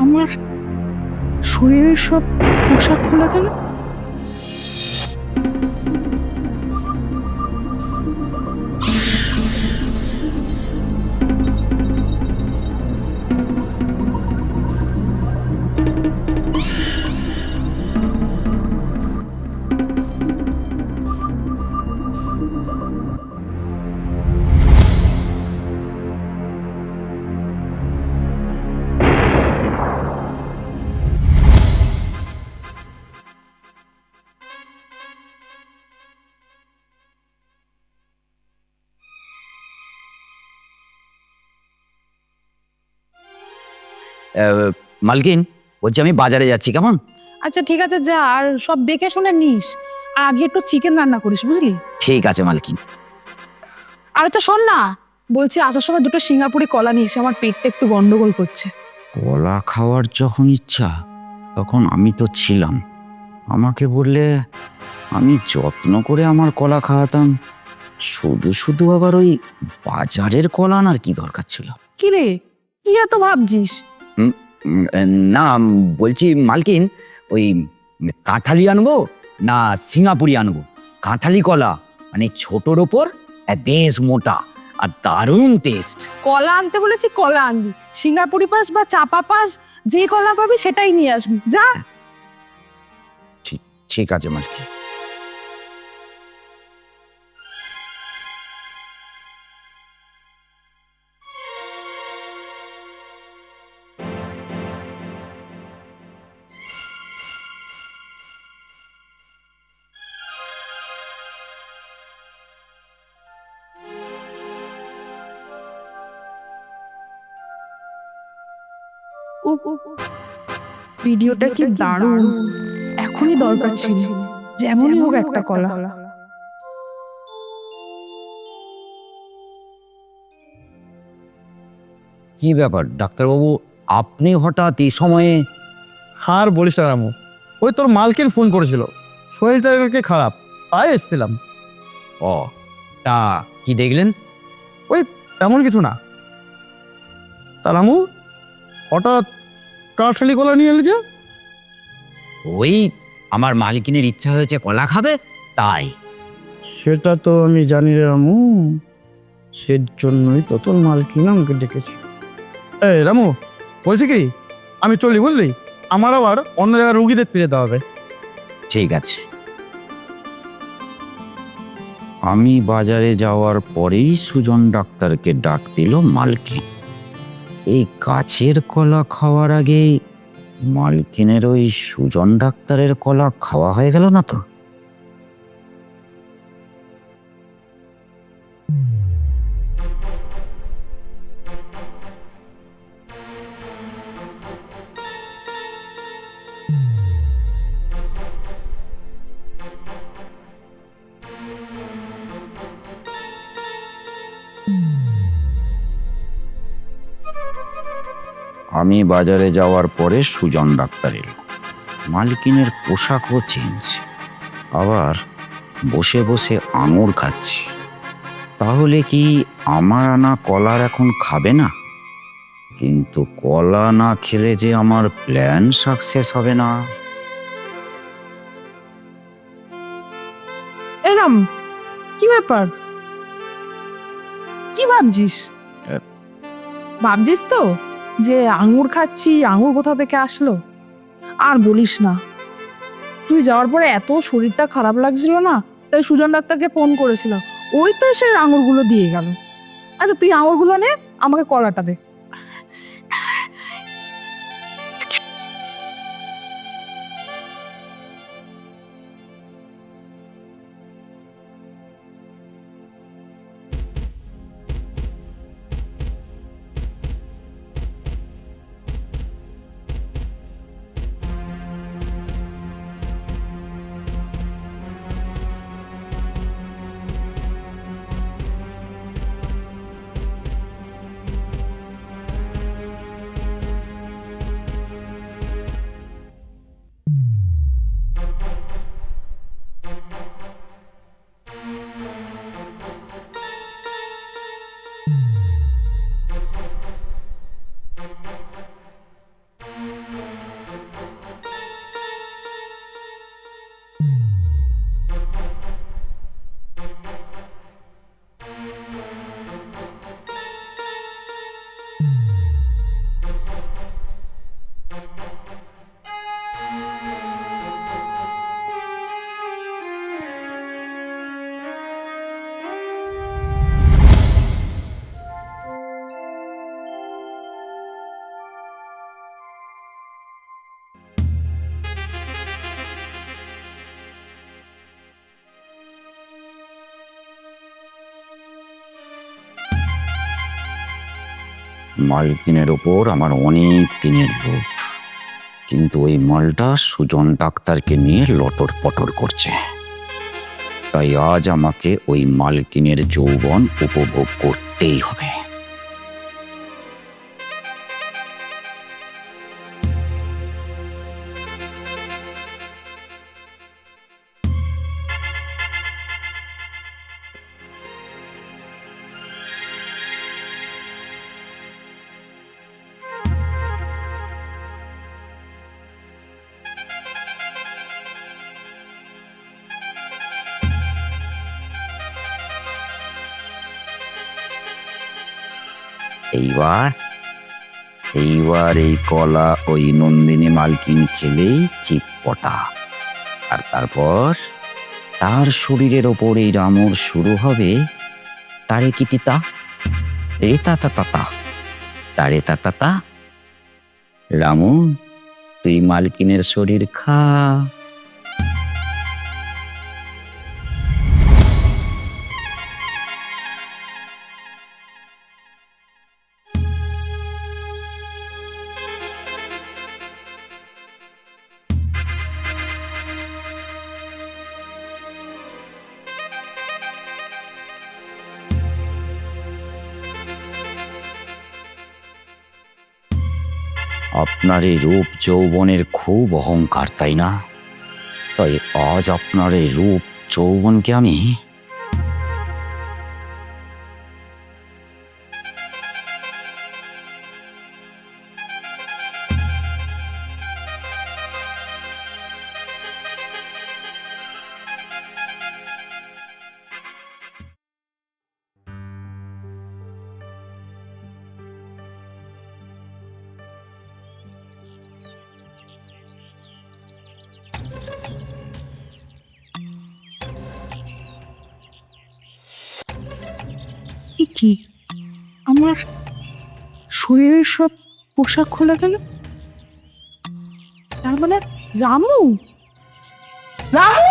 আমার শরীরের সব পোশাক খোলা গেল মালকিন বলছি আমি বাজারে যাচ্ছি কেমন? আচ্ছা ঠিক আছে যা আর সব দেখে শুনে নিস। আর আগে একটু চিকেন রান্না করিস বুঝলি? ঠিক আছে মালকিন। আর আচ্ছা শোন না বলছি আসার সময় দুটো সিঙ্গাপুরি কলা নিয়ে এসে আমার পেটটা একটু গন্ডগোল করছে। কলা খাওয়ার যখন ইচ্ছা তখন আমি তো ছিলাম। আমাকে বললে আমি যত্ন করে আমার কলা খাওয়াতাম। শুধু শুধু আবার ওই বাজারের কলা আনার কি দরকার ছিল? কি রে? কি এত ভাবছিস? না বলছি মালকিন ওই কাঁঠালি আনব না সিঙ্গাপুরি আনব? কাঁঠালি কলা মানে ছোটোর ওপর বেশ মোটা আর দারুণ টেস্ট কলা আনতে বলেছি কলা আনবি। সিঙ্গাপুরি পাস বা চাপা পাস যে কলা পাবি সেটাই নিয়ে আসবি। যা। ঠিক আছে মালকিন। ভিডিওটা কি দারুণ? এখনই দরকার ছিল। যেমনই হোক একটা কলা। কি ব্যাপার ডাক্তারবাবু? আপনি হঠাৎ এই সময়ে আর বলিস না রামু ওই তোর মালকিন ফোন করেছিল। শরীরটা কালকে খারাপ তাই এসছিলাম। ও তা কি দেখলেন? ওই তেমন কিছু না। তা রামু হঠাৎ কাঠালি কলা নিয়ে এলে যে? ওই আমার মালিকিনের ইচ্ছা হয়েছে কলা খাবে তাই। সেটা তো আমি জানি রে রামু। সে জন্যই তো তোর মালকিন আমাকে ডেকেছে। এই রামু বলছি কি? আমি চলি বুঝলি? আমার আবার অন্য জায়গায় রুগী দেখতে যেতে হবে। ঠিক আছে। আমি বাজারে যাওয়ার পরেই সুজন ডাক্তারকে ডাক দিল মালকিন। এই গাছের কলা খাওয়ার আগে মালকিনের ওই সুজন ডাক্তারের কলা খাওয়া হয়ে গেল না তো? আমি বাজারে যাওয়ার পরে সুজন ডাক্তার এলো। মালকিনের পোশাকও চেঞ্জ। আবার বসে বসে আঙুর খাচ্ছি। তাহলে কি আমার আনা কলার এখন খাবে না? কিন্তু কলা না খেলে যে আমার প্ল্যান সাকসেস হবে না। এরাম কি ব্যাপার? কি ভাবছিস? ভাবছিস তো? যে আঙুর খাচ্ছি আঙুর কোথা থেকে আসলো? আর বলিস না। তুই যাওয়ার পরে এত শরীরটা খারাপ লাগছিল না, তাই সুজন ডাক্তারকে ফোন করেছিলাম। ওই তো এসে আঙুরগুলো দিয়ে গেল। আচ্ছা তুই আঙুরগুলো নে, আমাকে কলাটা দে। মালকিনের ওপর আমার অনেক দিনের লোভ। কিন্তু ওই মালটা সুজন ডাক্তারকে নিয়ে লটর পটর করছে। তাই আজ আমাকে ওই মালকিনের যৌবন উপভোগ করতেই হবে। এইবার এইবার এই কলা ওই নন্দিনী মালকিন খেলেই চিটপটা আর তারপর তার শরীরের ওপর এই রামর শুরু হবে তারে রে তা তা তা তা। তারে তা তা তা। রামু, তুই মালকিনের শরীর খা। আপনার এই রূপ যৌবনের খুব অহংকার, তাই না? তাই আজ আপনার এই রূপ যৌবনকে আমি কি? আমার শরীরের সব পোশাক খোলা গেল। তার মানে রামু? রামু?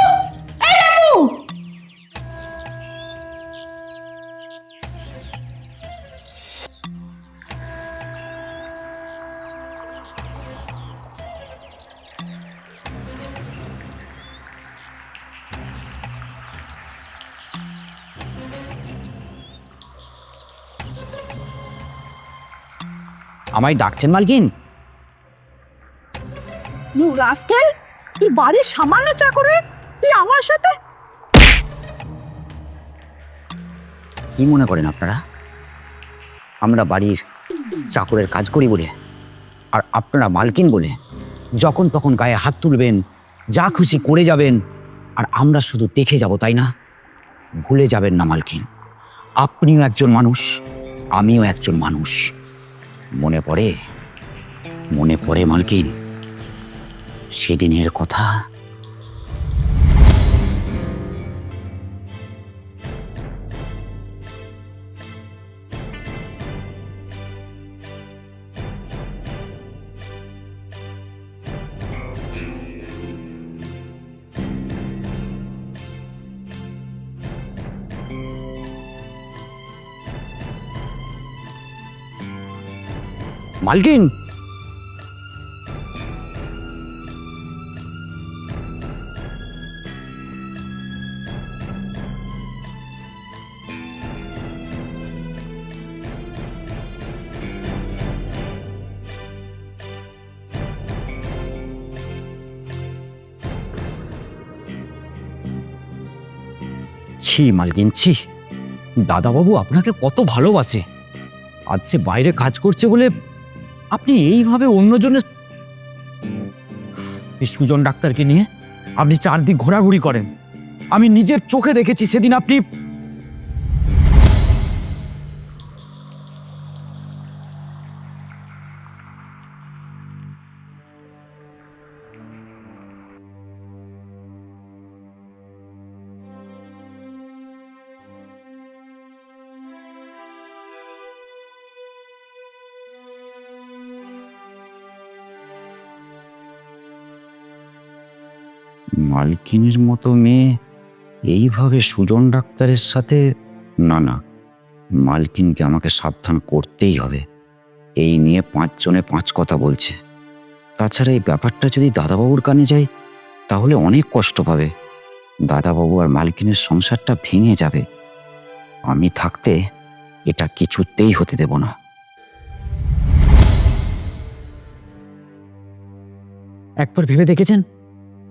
আমায় ডাকছেন মালকিন? নু রাস্কেল তুই বাড়ির সামান্য চাকরে? তুই আমার সাথে? কি মনে করেন আপনারা? আমরা বাড়ির চাকরের কাজ করি বলে আর আপনারা মালকিন বলে যখন তখন গায়ে হাত তুলবেন যা খুশি করে যাবেন আর আমরা শুধু দেখে যাব তাই না? ভুলে যাবেন না মালকিন। আপনিও একজন মানুষ আমিও একজন মানুষ। মনে পড়ে? মনে পড়ে মালকিন? সেদিনের কথা মালকিন? ছি মালকিন ছি। দাদাবাবু আপনাকে কত ভালোবাসে। আজ সে বাইরে কাজ করছে বলে আপনি এইভাবে অন্যজনের এই সুজন ডাক্তারকে নিয়ে আপনি চারদিক ঘোরাঘুরি করেন। আমি নিজের চোখে দেখেছি, সেদিন আপনি মালকিনের মতো মেয়ে? এইভাবে সুজন ডাক্তারের সাথে? না না, মালকিনকে আমাকে সাবধান করতেই হবে। এই নিয়ে পাঁচজনে পাঁচ কথা বলছে। তাছাড়া এই ব্যাপারটা যদি দাদাবাবুর কানে যায়, তাহলে অনেক কষ্ট পাবে। দাদাবাবু আর মালকিনের সংসারটা ভেঙে যাবে। আমি থাকতে এটা কিছুতেই হতে দেব না। একবার ভেবে দেখেছেন?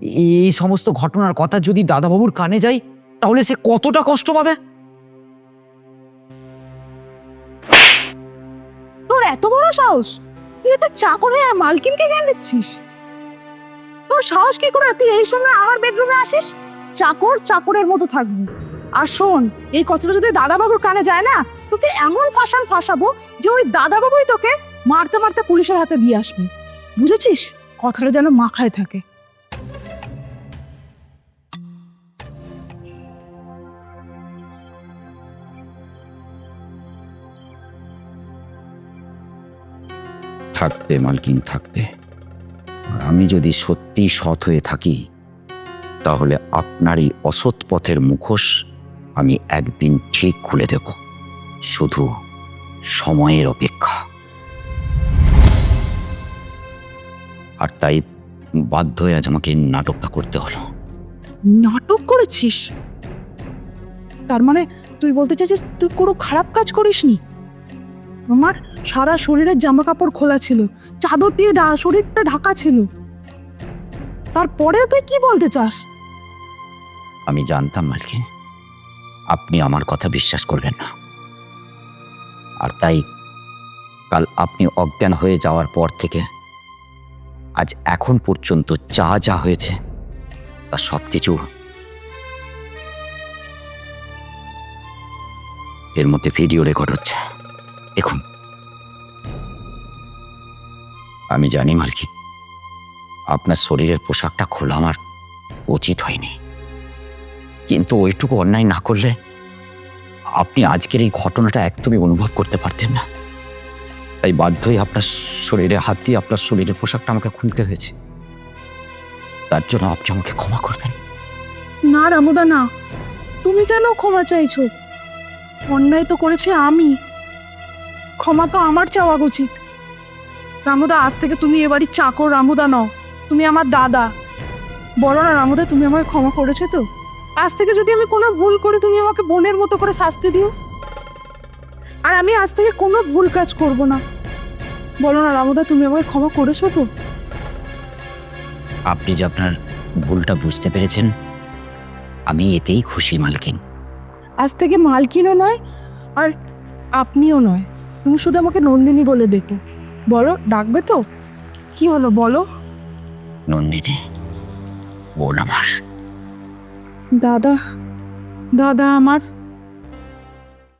এই সমস্ত ঘটনার কথা যদি দাদাবাবুর কানে যায় তাহলে সে কতটা কষ্ট পাবে? তোর এত বড় সাহস? তুই একটা চাকর হয়ে মালকিনকে জ্ঞান দিচ্ছিস? তোর সাহস কি করে? তুই এই সময় আমার বেডরুমে আসিস? চাকর চাকরের মতো থাকবি। আর শোন, এই কথাটা যদি দাদাবাবুর কানে যায় না, তোকে এমন ফাঁসান ফাঁসাবো যে ওই দাদাবাবুই তোকে মারতে মারতে পুলিশের হাতে দিয়ে আসবে। বুঝেছিস? কথাটা যেন মাখায় থাকে। থাকবে মালকিন থাকতে, আমি যদি সত্যি সৎ হয়ে থাকি, তাহলে আপনার এই অসৎ পথের মুখোশ আমি একদিন ঠিক খুলে দেব। শুধু সময়ের অপেক্ষা। আর তাই বাধ্য হয়ে আজ আমাকে নাটকটা করতে হলো। নাটক করেছিস? তার মানে তুই বলতে চাইছিস তুই কোনো খারাপ কাজ করিসনি? আমার সারা শরীরের জামা কাপড় খোলা ছিল। চাদর দিয়ে শরীরটা ঢাকা ছিল। তারপরেও তুই কি বলতে চাস? আমি জানতাম মালকিন আপনি আমার কথা বিশ্বাস করবেন না। আর তাই কাল আপনি অজ্ঞান হয়ে যাওয়ার পর থেকে আজ এখন পর্যন্ত যা যা হয়েছে, তা সব কিছু এর মধ্যে ভিডিও রেকর্ড হচ্ছে। দেখুন। আমি জানি, মালকি, আপনার শরীরের পোশাকটা খোলা আমার উচিত হয়নি। কিন্তু ওইটুকু অন্যায় না করলে আপনি আজকের এই ঘটনাটা একদমই অনুভব করতে পারতেন না। তাই বাধ্যই আপনার শরীরে হাত দিয়ে আপনার শরীরের পোশাকটা আমাকে খুলতে হয়েছে। তার জন্য আপনি আমাকে ক্ষমা করবেন। না রামুদা না তুমি কেন ক্ষমা চাইছো? অন্যায় তো করেছে আমি। ক্ষমা তো আমার চাওয়া উচিত। রামুদা আজ থেকে তুমি এবারই চাকর রামুদা নও তুমি আমার দাদা। বলো না রামুদা তুমি আমাকে ক্ষমা করেছ তো? আজ থেকে যদি আমি কোনো ভুল করি তুমি আমাকে বোনের মতো করে শাস্তি দিও। আর আমি আজ থেকে কোনো ভুল কাজ করব না। বলো না রামুদা তুমি আমাকে ক্ষমা করেছ তো? আপনি যে আপনার ভুলটা বুঝতে পেরেছেন আমি এতেই খুশি মালকিন। আজ থেকে মালকিনও নয় আর আপনিও নয়। তুমি শুধু আমাকে নন্দিনী বলে ডেকো। বলো ডাকবে তো? কি হলো বলো? নন্দিনী বোন আমার। দাদা দাদা আমার।